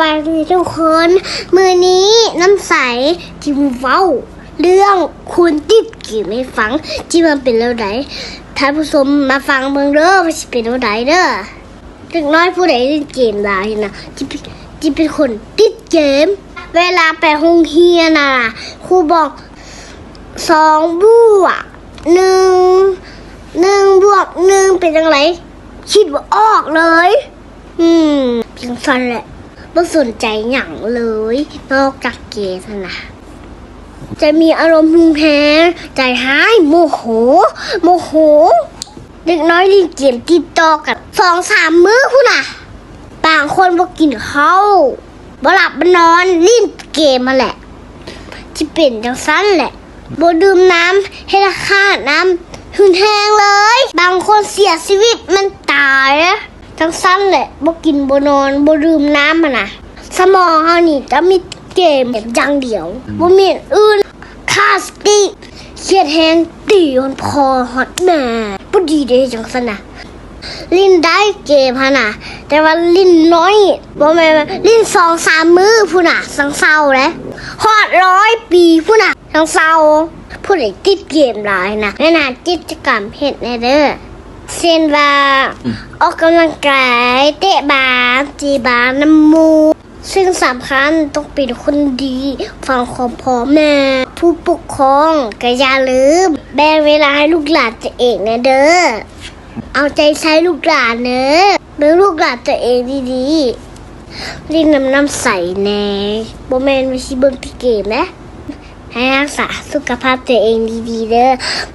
บายดีทุกคน มือนี้น้ำใสจิมเว้า เรื่องคุณติดกี่ไม่ฟังที่มันเป็นแล้วไหนท่านผู้ชมมาฟังเบิ่งเด้อว่าสิเป็นแล้วไหนเด้อเด็กน้อยผู้ใดเล่นเกมหลายนะจิจิเป็นคนติดเกม เวลาไปห้องเรียนน่ะครูบอกสองบวกหนึ่งหนึ่งบวกหนึ่งเป็นยังไงคิดว่าออกเลย อืม เพียงฟันแหละ ไม่สนใจอย่างเลย นอกจากเกมนะจะมีอารมณ์หุนแหงใจหายโมโห โมโห เด็กน้อยเลินเกมติดต่อกันสองสามมื้อพุ่นน่ะบางคนบ่กินข้าวบ่หลับบ่นอนเลิ้นเกมมาแหละที่เป็นจังสั้นแหละบ่ดื่มน้ำให้ราคาน้ำหุนแหงเลย บางคนเสียชีวิตมันตายนะ จังสั้นแหละบ่กินบ่นอนบ่ดื่มน้ำมันนะสมองเฮานี่จะมีเกมอย่างเดียวบ่มีอันอื่นคาสติเครียดแหงตีนพอฮอตแม่บ่ดีเด้จังซั่นน่ะลิ้นได้เกมฮะน่ะ แต่ว่าลิ้นน้อยบ่แม่นลิ้นสองสามมือพุ่นน่ะ สังเศร้าและฮอดร้อยปีพุ่นน่ะ สังเศร้าผู้ใดติดเกมหลายนะแน่นากิจกรรมเฮ็ดแน่เด้อ เช่นว่าออกกำลังกายเตะบาสจีบาสน้ำมูกซึ่งสำคัญต้องเป็นคนดีฟังความพ่อแม่ ผู้ปกครองก็อย่าลืม แบ่งเวลาให้ลูกหลานตัวเองนะเด้อเอาใจใช้ลูกหลานเนอะเลี้ยงลูกหลานตัวเองดีๆรีนน้ำน้ำใสแน่โบแมนวิชิเบิ้งที่เกมนะ ให้รักษาสุขภาพตัวเองดีๆเด้อ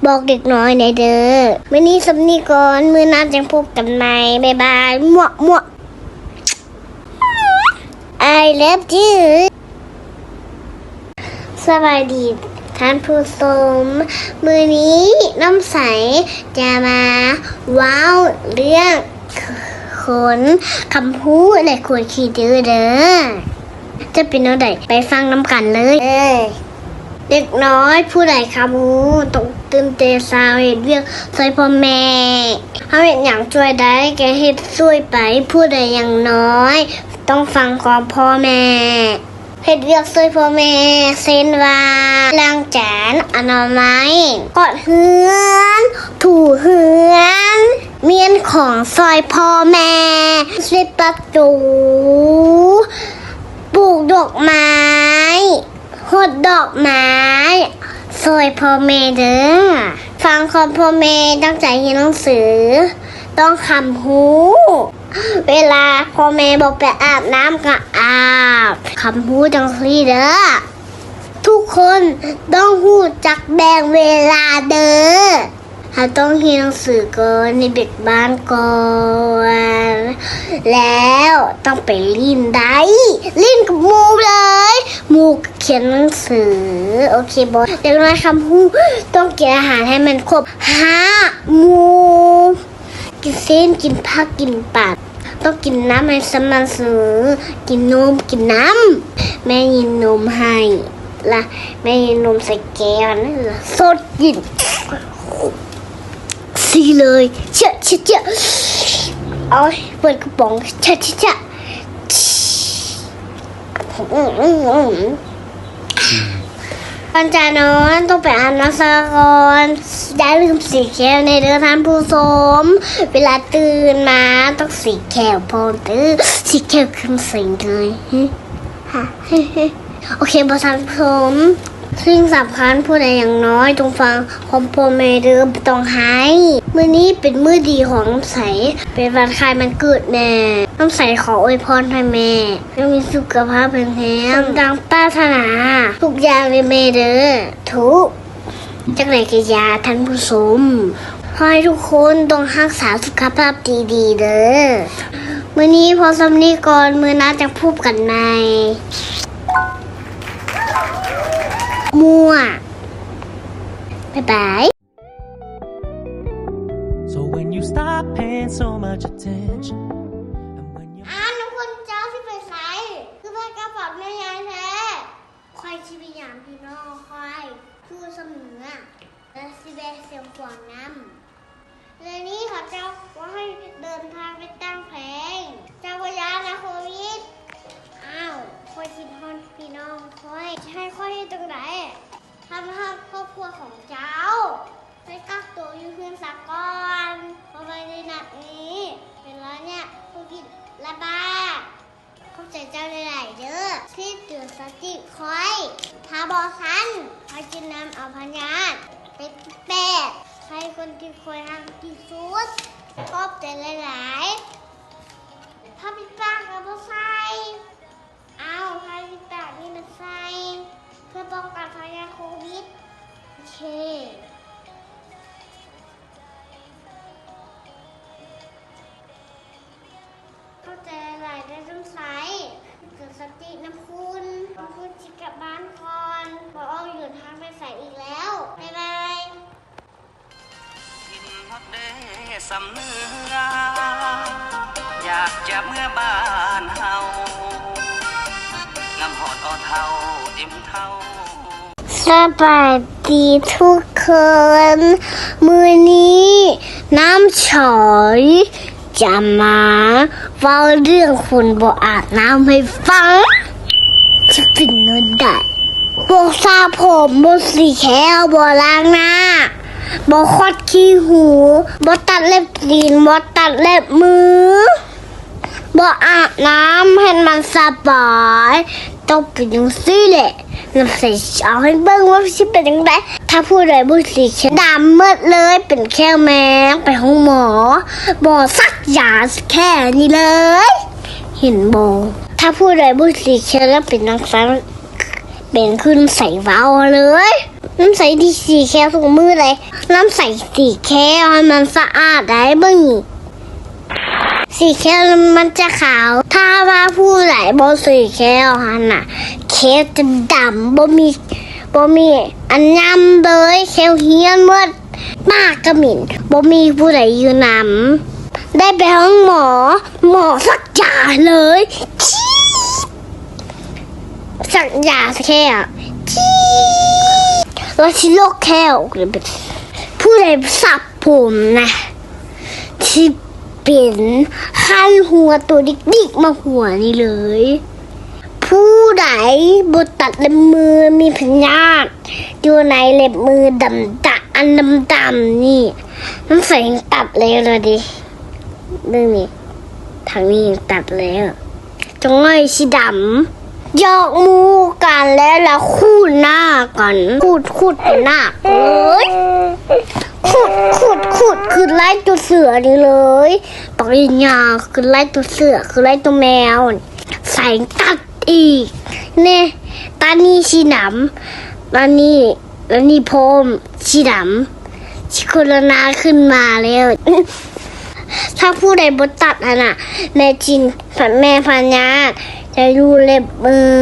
บอกเด็กน้อยในเด้อมื่อนี้สำนีก่อนมือหน้าจังพบกันใหม่บ๊ายบายมั่วมั่ว I love you สวัสดีท่านผู้ชมมือนี้น้ำใสจะมาว้าวเรื่องขนคำพูดและควรคิดเด้อเด้อจะเป็นอะไรไปฟังน้ำกันเลย เด็กน้อยผู้ใดคำพูต้องตื่นเตะสาวเห็นเวียกซอยพ่อแม่เขาเห็นอย่างช่วยได้แกเฮ็ดช่วยไปผู้ใดอย่างน้อย ต้องฟังความพ่อแม่เฮ็ดเวียกช่วยพ่อแม่เส้นว่าล้างจานอนามัยกอดเฮือนถูเฮือนเมียนของซอยพ่อแม่เช็ดประตูปลูกดอกไม้ หดดอกไม้ซอยพ่อแม่เด้อฟังความพ่อแม่ตั้งใจเรียนหนังสือ ต้องคำหูเวลาพ่อแม่บอกไปอาบน้ำก็อาบคำพูดจังซี่เด้อทุกคนต้องหูจักแบ่งเวลาเด้อ ถ้าต้องเรียนหนังสือก่อนในเด็กบ้านก่อนแล้วต้องไปลินได้ลินกับมูเลย มูเขียนหนังสือ โอเคบอสเด็กน้อยคำพูดต้องกินอาหารให้มันครบห้ามูกินเส้นกินผักกินปัดต้องกินน้ำให้สม่ำเสมอกินนมกินน้ำแม่ยินนมให้ละแม่ยินนมใส่แก้วนั่นละสดกิน สีเลยเชื่อเชื่อเชื่อเอาเปิดกระป๋องเชื่อเชื่อเชื่ออืมอืมอืมก่อนจะนอนต้องไปอาบน้ำซะก่อนอย่าลืมสีแก้วในเดือนท่านผู้ชมเวลาตื่นมาต้องสีแก้วพอตื่นสีแก้วขึ้นสีเลยฮะโอเคพอท่านผู้ชมสิ่งสำคัญผู้ใดอย่างน้อยจงฟังคอมโพเมเดอร์ต้องให้ มื้อนี้เป็นมื้อดีของน้ำใส เป็นวันคล้ายมันเกิดแม่ น้ำใสขออวยพรให้แม่ให้มีสุขภาพแข็งแรงดังปรารถนา ทุกอย่างเลยแม่เด้อ ทุกจังไหนกยาท่านผู้ชมขอให้ทุกคนต้องรักษาสุขภาพดีๆเด้อมื้อนี้พอสำนีก่อนมื้อน้าจะพูดกันใหม่มั่ว บ๊ายบาย stop paying so much attention, อ้าวน้ำคนเจ้าที่ไปใส่คือไปกระเป๋าแม่ยายแท้คอยชีวิยามพี่น้องคอยคือเสมอและสิเบเสียงขวางน้ำเรื่องนี้เขอเจ้าว่าให้เดินทางไปตั้งแผงเจ้าพยานะโควิ ชอำเนือยากจะเมื่อบ้านเฮางำหอดออเท่าอิ่มเท่าสบายดีทุกคน มือนี้น้ำฉอยจะมาเล่าเรื่องคนบ่อาบน้ำให้ฟัง จะเป็นนนได้บ่สระผมบ่สีแขวบ่ล้างหน้า บ่ควัดขี้หูบ่ตัดเล็บตีนบ่ตัดเล็บมือบ่อาบน้ำให้มันสบายต้องเป็นย่างซี่แหละน้ำใส่เอาให้เบิ่งว่าสิเป็นยังไงถ้าผู้ใดบุสีเขียวดำมืดเลยเป็นแค่แมงไปห้องหมอบ่สักยาแค่นี้เลย เห็นบ่ถ้าผู้ใดบุสีเขียวแล้วเป็นน้ำใสเป็นขึ้นใส่เว้าเลย น้ำใสดีสีแค่ถุงมือเลย น้ำใสสีแค่ให้มันสะอาดได้บิ่งสีแก้วมันจะขาว ถ้าว่าผู้ไหลบนสีแก้วฮันน่ะเคสจะดำบ่มีบ่มีอันยำเลยแคเฮียนหมดปากกระหมิ่นบ่มีผู้ใดอยู่นำได้ไปห้องหมอ หมอสักยาเลยชี้สักยาแค่ชี้ แล้วชิโลกแค่เลป็นผู้ใดสับผมนะที่เป็นขั้นหัวตัวดิกๆมาหัวนี่เลย ผู้ใดบดตัดเล็บมือมีพยาธิอยู่ในเล็บมือดำดะอันดำดำนี่น้ำใสยังตัดเลยเลยดิเรื่องนี้ทางนี้ยังตัดแล้วจงไอ้สีดำ ยอกมูกันแล้วล้วคู่หน้ากันคูดคูดหน้าเลยขุดขุดขุดคือไล่ตัวเสือนี่เลยปริญญาคือไล่ตัวเสือคือไล่ตัวแมว ใส่ตัดอีกเนี่ยตานี่ชีหนำตานี่แลนี่พรมชีดำชิโคโรนาขึ้นมาแล้ว ถ้าผู้ใดบดตัดอะนะแม่จินฝันแม่พันญาติ จะดูเล็บมือ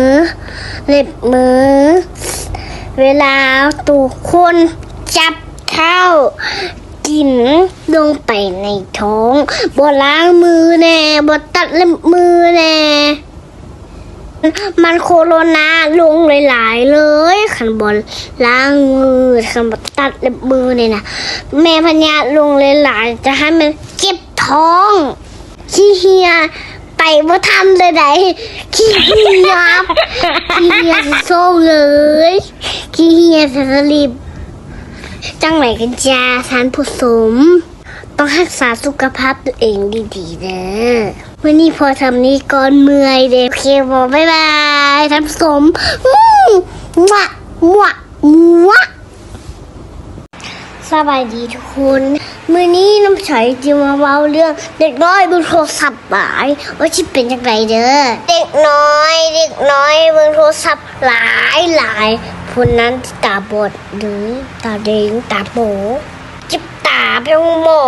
เล็บมือ เวลาตุกคนจับเท้ากินลงไปในท้องบ่ล้างมือแน่บ่ตัดเล็บมือแน่มันโคโรนาลงหลายๆเลยขันบอลล้างมือขันบอตัดเล็บมือเนี่ยนะแม่พญาลงหลายๆจะให้มันเจ็บท้องขี้เฮีย ไปว่าทำเลยไหนขี้เฮียขี้เฮียโซ่เลยขี้เฮียสลิปจังไหนกันจ้าท่านผู้ชมต้องรักษาสุขภาพตัวเองดีๆเด้อวันนี้พอทำนี้ก่อนเมื่อยเด้อโอเคบอกบ๊ายบายท่านผู้ชมอืมมะมะมะสบายดีทุกคน มือนี้น้ำใสจะมาเล่าเรื่อง เด็กน้อยบนโทรศัพท์หลายว่าชิเป็นยังไงเด้อเด็กน้อย เด็กน้อยบนโทรศัพท์หลายหลายคนนั้นตาบอดหรือตาเด้งตาโบจิบตาไปหาหมอ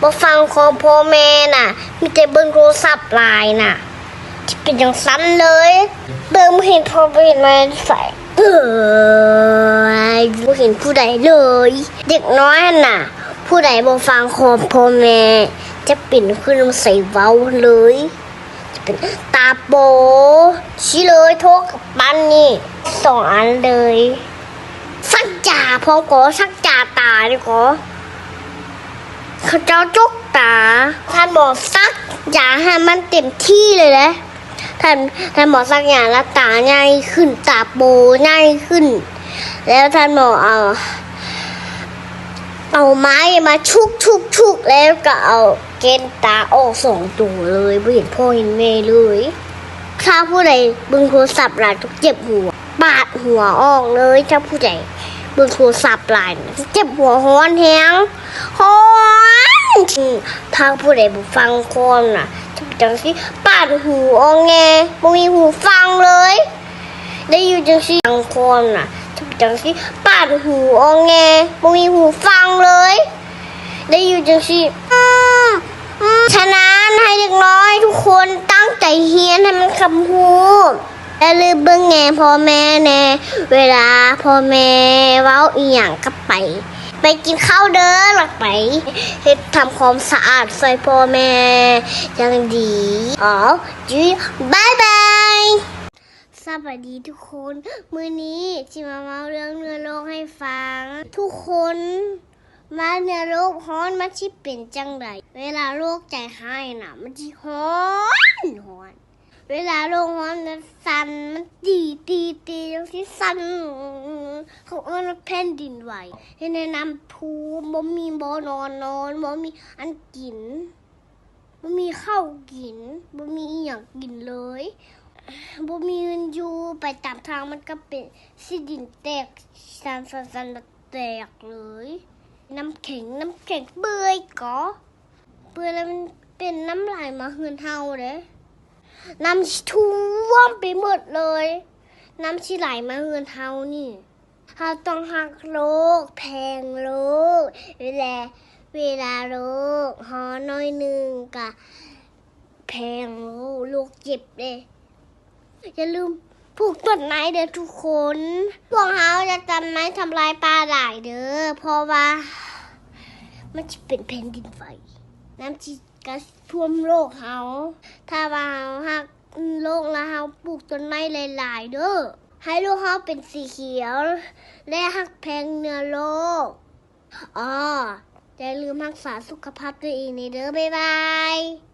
บ่ฟังของพ่อแม่น่ะ มีแต่เบิ่งโทรศัพท์หลายน่ะที่เป็นอย่างสั้นเลย เบิ่งบ่เห็นพ่อเห็นแม่ใส่ ยบ่เห็นผู้ใดเลย เด็กน้อยน่ะ ผู้ใดบ่ฟังของพ่อแม่ จะเป็นขึ้นมาใส่เว้าเลย จะเป็นตาโบชี้เลยโทรกับปันนี่สองอันเลย สักจ่าพร้อก็สักจ่าตาดีกว่าเขาเจ้าจุกตาท่านบอกซักอย่าให้มันเต็มที่เลยนะ ท่านท่านบอกสักอย่างแล้วตาใหญ่ขึ้นตาโบใหญ่ขึ้น แล้วท่านบอกเอาเอาไม้มาชุกชุกชุกแล้วก็เอาเกณตาออกสองตัวเลยไม่เห็นพ่อเห็นแม่เลยถ้าผู้ใดเบึงโทรศัพท์หลายทุกเจ็บหัวบาดหัวออกเลยถ้าผู้ใดเบึงโทรศัพท์หลายน่ะเจ็บหัวฮ้อนแฮงฮ้อนถ้าผู้ใดบ่ฟังคนน่ะ จังสิปาดหูออกแงบ่มีหูฟังเลย ได้อยู่จังสิฟังคนน่ะจังสิปาดหูออกแงบ่มีหูฟังเลย ได้อยู่จังสิอืมอืมฉะนั้นให้เด็กน้อยทุกคนตั้งใจเฮียนให้มันคำพูดและลืมเบิ่งแงพ่อแม่แน่ เวลาพ่อแม่เว้าอีหยังก็ไป ไปกินข้าวเด้อหลักไปเฮ็ดทำความสะอาดใส่พ่อแม่ย่างดีอ๋อจุ๊ยบายบายสวัสดีทุกคน มือนี้จิมาเมาเรื่องเนื้อโลกให้ฟัง ทุกคนมาเนื้อโลกฮ้อนมันชิเป็นจังไดเวลาโลกใจให้น่ะมันชิฮ้อนฮ้อน เวลาลกฮ้อนมันสั่นมันตีตีตีจังที่สั่นเขาเอิ้นว่าแผ่นดินไหวเห็นในน้ำพูบ่มีบ่นอนนอนบ่มีอันกินบ่มีข้าวกินบ่มีอีหยังกินเลยบ่มีเงินอยู่ไปตามทางมันก็เป็นสิดินแตกสั่นสันสันแล้วแตกเลย น้ำแข็งน้ำแข็งเปื่อยก็เปื่อแล้วมันเป็นน้ำลายมาเฮือนเฮาเด้ น้ำท่วมไปหมดเลย น้ำสิไหลมาเฮือนเฮานี่เฮาต้องหักโลก แพงโลก เวลาเวลาโลกฮอน้อยหนึ่งกะแพงโลกโลกเจ็บเด้อย่าลืมปลูกต้นไม้เด้อทุกคน พวกเขาจะจำไม้ทำลายป่าหลายเด้อเพราะว่า มันจะเป็นแผ่นดินไหวน้ำจิ กระท่วมโลกเขาถ้าว่าเราหักโลกแล้วเฮาปลูกต้นไม้หลายๆเด้อให้โลกเขาเป็นสีเขียว และหักแพงเนื้อโลกอ๋ออย่าลืมรักษาสุขภาพตัวเองนี่เด้อบ๊ายบาย